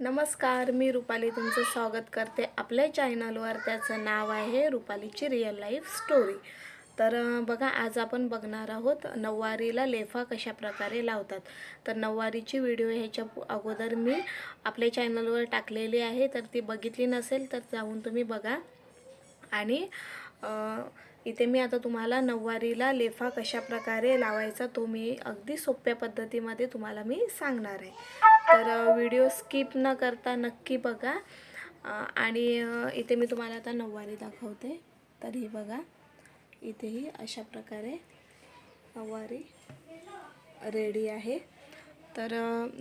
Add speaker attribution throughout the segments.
Speaker 1: नमस्कार मी रुपाली तुमचं स्वागत करते आपल्या चॅनलवर त्याचं नाव आहे रुपालीची रिअल लाईफ स्टोरी तर बघा आज आपण बघणार आहोत नऊवारीला लेफा कशा प्रकारे लावतात. तर नऊवारीची व्हिडिओ ह्याच्या अगोदर मी आपल्या चॅनलवर टाकलेली आहे. तर ती बघितली नसेल तर जाऊन तुम्ही बघा. आणि इथे मी आता तुम्हाला नऊवारीला लेफा कशा प्रकारे लावायचा तो मी अगदी सोप्या पद्धतीमध्ये तुम्हाला मी सांगणार आहे. तर व्हिडिओ स्किप न करता नक्की बघा. आणि इथे मी तुम्हाला आता नऊवारी दाखवते. तर ही बघा. इथेही अशा प्रकारे नऊवारी रेडी आहे. तर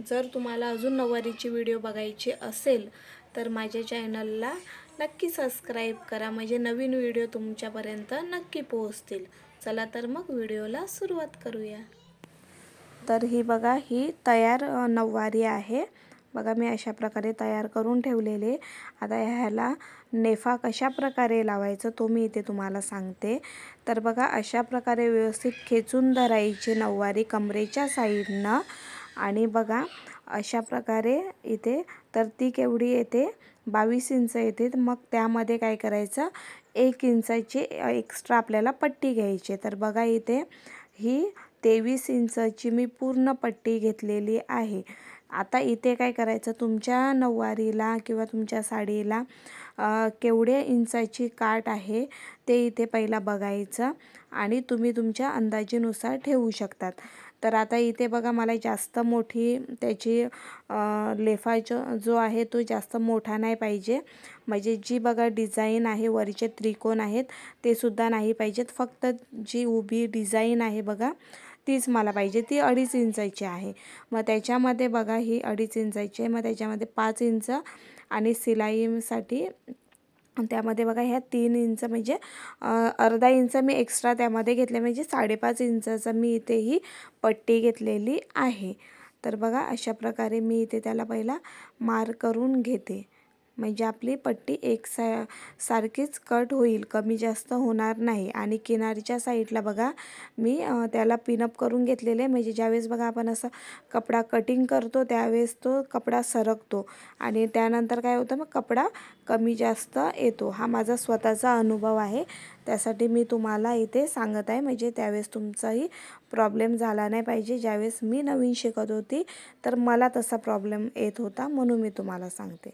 Speaker 1: जर तुम्हाला अजून नऊवारीची व्हिडिओ बघायची असेल तर माझ्या चॅनलला नक्की सबस्क्राईब करा. म्हणजे नवीन व्हिडिओ तुमच्यापर्यंत नक्की पोहोचतील. चला तर मग व्हिडिओला सुरुवात करूया. तर ही बघा ही तयार नऊवारी आहे. बघा मी अशा प्रकारे तयार करून ठेवलेले. आता ह्याला नेफा कशा प्रकारे लावायचं तो मी इथे तुम्हाला सांगते. तर बघा अशा प्रकारे व्यवस्थित खेचून धरायची नऊवारी कमरेच्या साईडनं. आणि बघा अशा प्रकारे इथे तर ती केवढी येते? बावीस इंच येते. तर मग त्यामध्ये काय करायचं? एक इंचाची एक्स्ट्रा आपल्याला पट्टी घ्यायची. तर बघा इथे ही तेवीस इंचाची मी पूर्ण पट्टी घेतलेली आहे. आता इथे काय करायचं? तुमच्या नऊवारीला किंवा तुमच्या साडीला केवढ्या इंचाची काठ आहे ते इथे पहिला बघायचं. आणि तुम्ही तुमच्या अंदाजेनुसार ठेवू शकतात. तर आता इथे बघा मला जास्त मोठी त्याची लेफा जो जो आहे तो जास्त मोठा नाही पाहिजे. म्हणजे जी बघा डिझाईन आहे वरचे त्रिकोण आहेत ते सुद्धा नाही पाहिजेत. फक्त जी उभी डिझाईन आहे बघा तीच मला पाहिजे. ती अडीच इंचाची आहे. मग त्याच्यामध्ये बघा ही अडीच इंचाची आहे. मग त्याच्यामध्ये पाच इंच आणि सिलाईसाठी त्यामध्ये बघा ह्या तीन इंच म्हणजे अर्धा इंच मी एक्स्ट्रा त्यामध्ये घेतले म्हणजे साडेपाच इंचाचा मी इथे ही पट्टी घेतलेली आहे. तर बघा अशा प्रकारे मी इथे त्याला पहिला मार करून घेते. म्हणजे आपली पट्टी एक सा सारखीच कट होईल कमी जास्त होणार नाही. आणि किनारीच्या साईडला बघा मी त्याला पिनअप करून घेतलेले म्हणजे ज्यावेळेस बघा आपण असं कपडा कटिंग करतो त्यावेळेस तो कपडा सरकतो. आणि त्यानंतर काय होतं मग कपडा कमी जास्त येतो. हा माझा स्वतःचा अनुभव आहे. त्यासाठी मी तुम्हाला इथे सांगत आहे. म्हणजे त्यावेळेस तुमचाही प्रॉब्लेम झाला नाही पाहिजे. ज्यावेळेस मी नवीन शिकत होती तर मला तसा प्रॉब्लेम येत होता म्हणून मी तुम्हाला सांगते.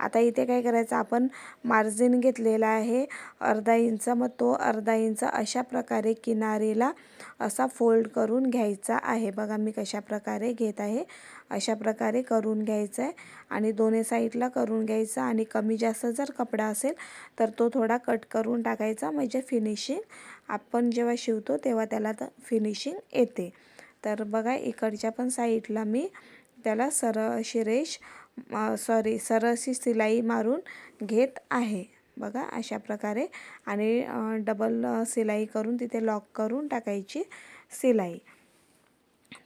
Speaker 1: आता इथे काय करायचं आपण मार्जिन घेतलेला आहे अर्धा इंच. मग तो अर्धा इंच अशा प्रकारे किनारीला असा फोल्ड करून घ्यायचा आहे. बघा मी कशा प्रकारे घेत आहे अशा प्रकारे करून घ्यायचं आहे. आणि दोन्ही साईडला करून घ्यायचं. आणि कमी जास्त जर कपडा असेल तर तो थोडा कट करून टाकायचा. म्हणजे फिनिशिंग आपण जेव्हा शिवतो तेव्हा त्याला तर फिनिशिंग येते. तर बघा इकडच्या पण साईडला मी त्याला सरळ अशी रेष सॉरी सरळ अशी मारून घेत आहे. बघा अशा प्रकारे. आणि डबल शिलाई करून तिथे लॉक करून टाकायची शिलाई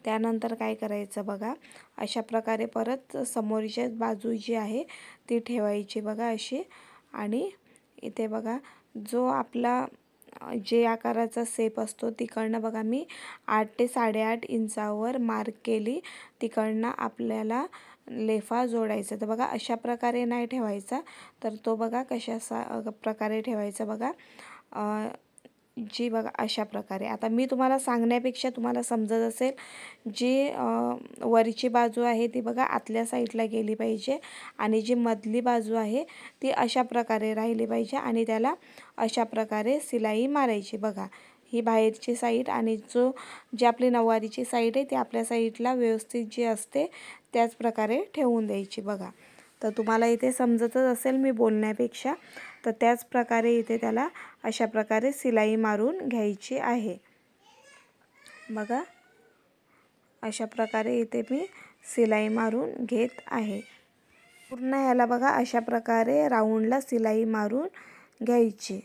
Speaker 1: त्यानंतर काय करायचं बघा? अशा प्रकारे परत समोरच्या बाजू जी आहे ती ठेवायची बघा अशी. आणि इथे बघा जो आपला जे आकाराचा सेप असतो तिकडनं बघा मी आठ ते साडेआठ इंचावर मार्क केली. तिकडनं आपल्याला लेफा जोडायचा. तर बघा अशा प्रकारे नाही ठेवायचा. तर तो बघा कशासा प्रकारे ठेवायचा बघा. जी बघा अशा प्रकारे. आता मी तुम्हाला सांगण्यापेक्षा तुम्हाला समजत असेल जी वरची बाजू आहे ती बघा आतल्या साईडला गेली पाहिजे आणि जी मधली बाजू आहे ती अशा प्रकारे राहिली पाहिजे आणि त्याला अशा प्रकारे सिलाई मारायची बघा. ही बाहेरची साईड आणि जो जी आपली नऊवारीची साईड आहे ती आपल्या साईडला व्यवस्थित जी असते त्याच प्रकारे ठेवून द्यायची बघा. तर तुम्हाला इथे समजतच असेल मी बोलण्यापेक्षा तर त्याच प्रकारे इथे त्याला अशा प्रकारे सिलाई मारून घ्यायची आहे. बघा. अशा प्रकारे इथे मी सिलाई मारून घेत आहे. पूर्ण ह्याला बघा अशा प्रकारे राऊंडला सिलाई मारून घ्यायची.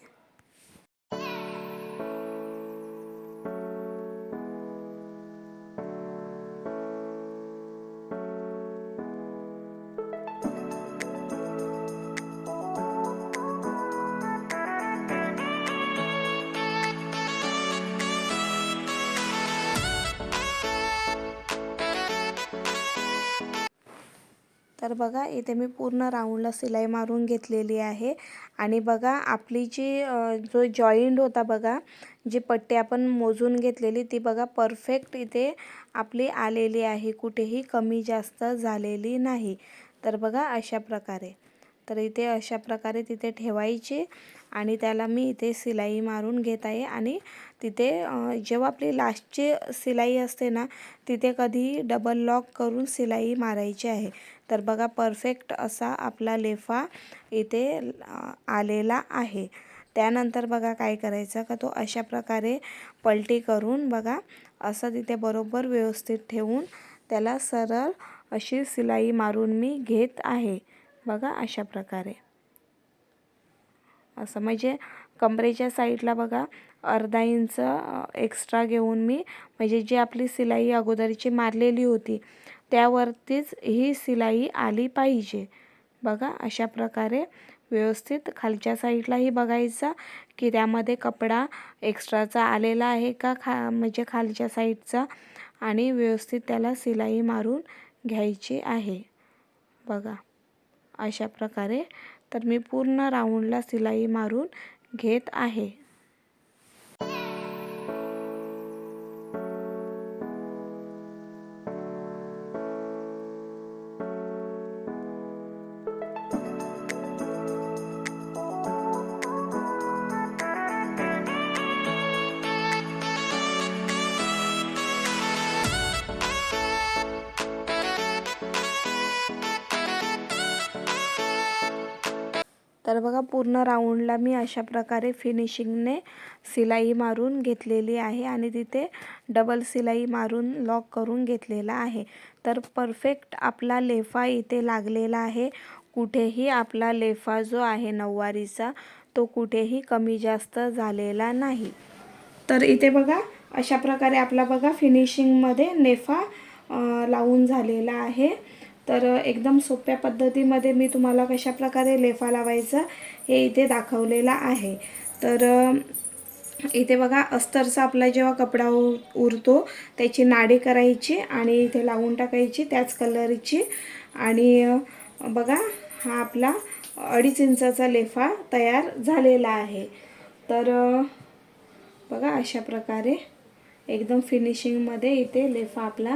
Speaker 1: तर बघा इथे मी पूर्ण राऊंडला सिलाई मारून घेतलेली आहे. आणि बघा आपली जी जो जॉईंट होता बघा जी पट्टी आपण मोजून घेतलेली ती बघा परफेक्ट इथे आपली आलेली आहे. कुठेही कमी जास्त झालेली नाही. तर बघा अशा प्रकारे. तर इथे अशा प्रकारे तिथे ठेवायची आणि त्याला मी इथे सिलाई मारून घेत आहे. आणि तिथे जेव्हा आपली लास्टची सिलाई असते ना तिथे कधी डबल लॉक करून सिलाई मारायची आहे. तर बघा परफेक्ट असा आपला लेफा इथे आलेला आहे. त्यानंतर बघा काय करायचं का तो अशा प्रकारे पलटी करून बघा असं तिथे बरोबर व्यवस्थित ठेवून त्याला सरळ अशी सिलाई मारून मी घेत आहे. बघा अशा प्रकारे. असं म्हणजे कमरेच्या साईडला बघा अर्धा इंच एक्स्ट्रा घेऊन मी म्हणजे जी आपली सिलाई अगोदरची मारलेली होती त्यावरतीच ही सिलाई आली पाहिजे. बघा अशा प्रकारे व्यवस्थित खालच्या साईडलाही बघायचा की त्यामध्ये कपडा एक्स्ट्राचा आलेला आहे का खा म्हणजे खालच्या साईडचा आणि व्यवस्थित त्याला शिलाई मारून घ्यायची आहे. बघा अशा प्रकारे. तर मी पूर्ण राऊंडला सिलाई मारून घेत आहे. तर बघा पूर्ण राऊंडला मी अशा प्रकारे फिनिशिंगने सिलाई मारून घेतलेली आहे आणि तिथे डबल सिलाई मारून लॉक करून घेतलेला आहे. तर परफेक्ट आपला लेफा इथे लागलेला आहे. कुठेही आपला लेफा जो आहे नऊवारीचा तो कुठेही कमी जास्त झालेला नाही. तर इथे बघा अशा प्रकारे आपला बघा फिनिशिंगमध्ये नेफा लावून झालेला आहे. तर एकदम सोप्या पद्धतीमध्ये मी तुम्हाला कशा प्रकारे लेफा लावायचा हे इथे दाखवलेलं आहे. तर इथे बघा अस्तरचा आपला जेव्हा कपडा उरतो त्याची नाडी करायची आणि इथे लावून टाकायची त्याच कलरची. आणि बघा हा आपला अडीच इंचाचा लेफा तयार झालेला आहे. तर बघा अशा प्रकारे एकदम फिनिशिंगमध्ये इथे लेफा आपला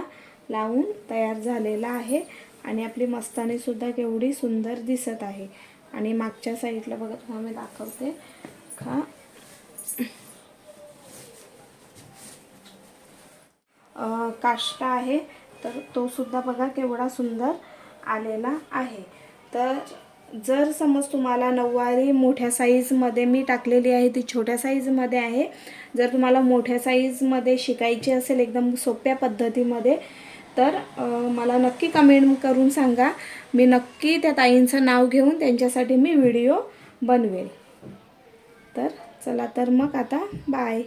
Speaker 1: लावून तयार झालेला आहे. आणि आपली मस्तानीसुद्धा केवढी सुंदर दिसत आहे. आणि मागच्या साईडला बघा तुम्हाला मी दाखवते. का काष्टा आहे तर तो सुद्धा बघा केवढा सुंदर आलेला आहे. तर जर समज तुम्हाला नऊवारी मोठ्या साईजमध्ये मी टाकलेली आहे ती छोट्या साईजमध्ये आहे. जर तुम्हाला मोठ्या साईजमध्ये शिकायची असेल एकदम सोप्या पद्धतीमध्ये तर मला नक्की कमेंट करून सांगा. मी नक्की त्या ताईंचं नाव घेऊन त्यांच्यासाठी मी व्हिडिओ बनवेल. तर चला तर मग आता बाय